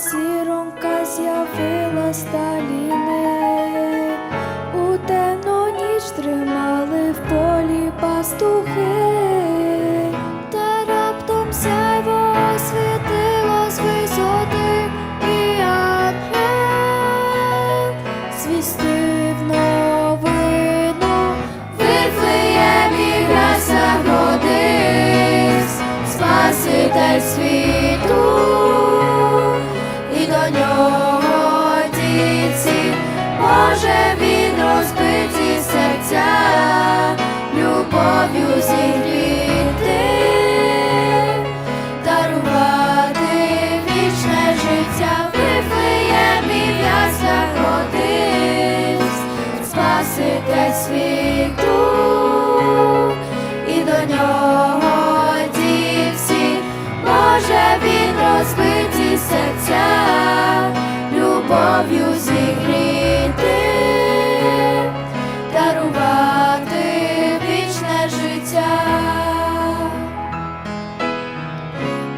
зіронка з'явила сталіни, у темну ніч тримали в полі пастухи. І до нього дівці, може він розбиті серця, любов'ю зігріти, дарувати вічне життя.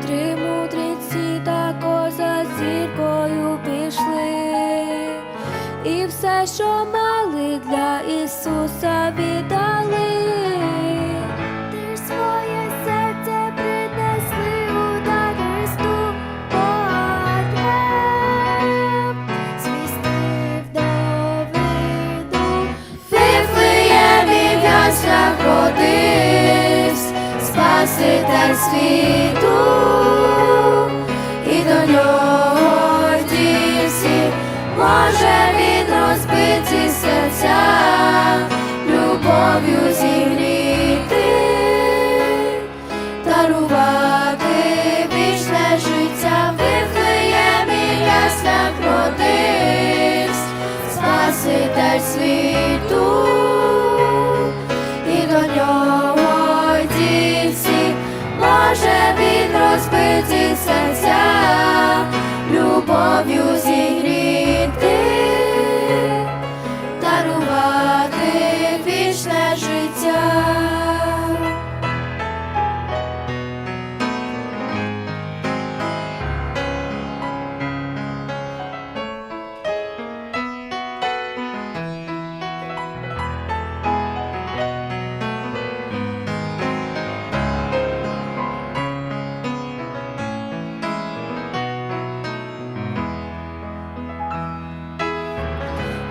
Три мудреці тако за зіркою пішли, і все, що мали для Ісуса віддали. Ти своє серце принесли у дар Христу, ангел звістив новину. Вифлеємі в яслах родився Спаситель світу,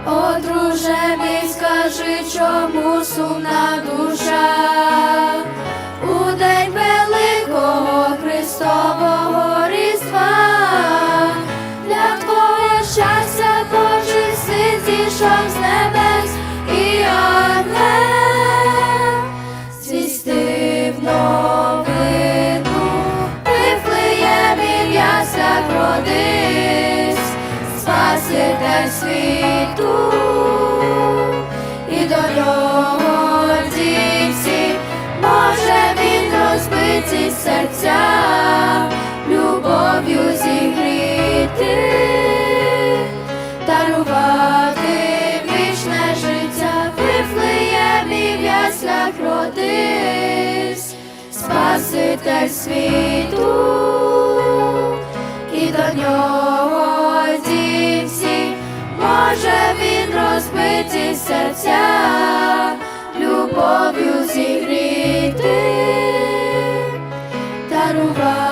О, мій, скажи, чому сумна душа? У день великого Христового Різдва для твого щастя Божий син зійшов з небес і ангел звістив новину, Вифлеємі в яслах родився Спаситель світу, і до нього може він розбиті серця, любов'ю зігріти, дарувати вічне життя, Вифлеємі в яслах родився Спаситель світу і до нього може він розбиті серця, любов'ю зігріти, дарувати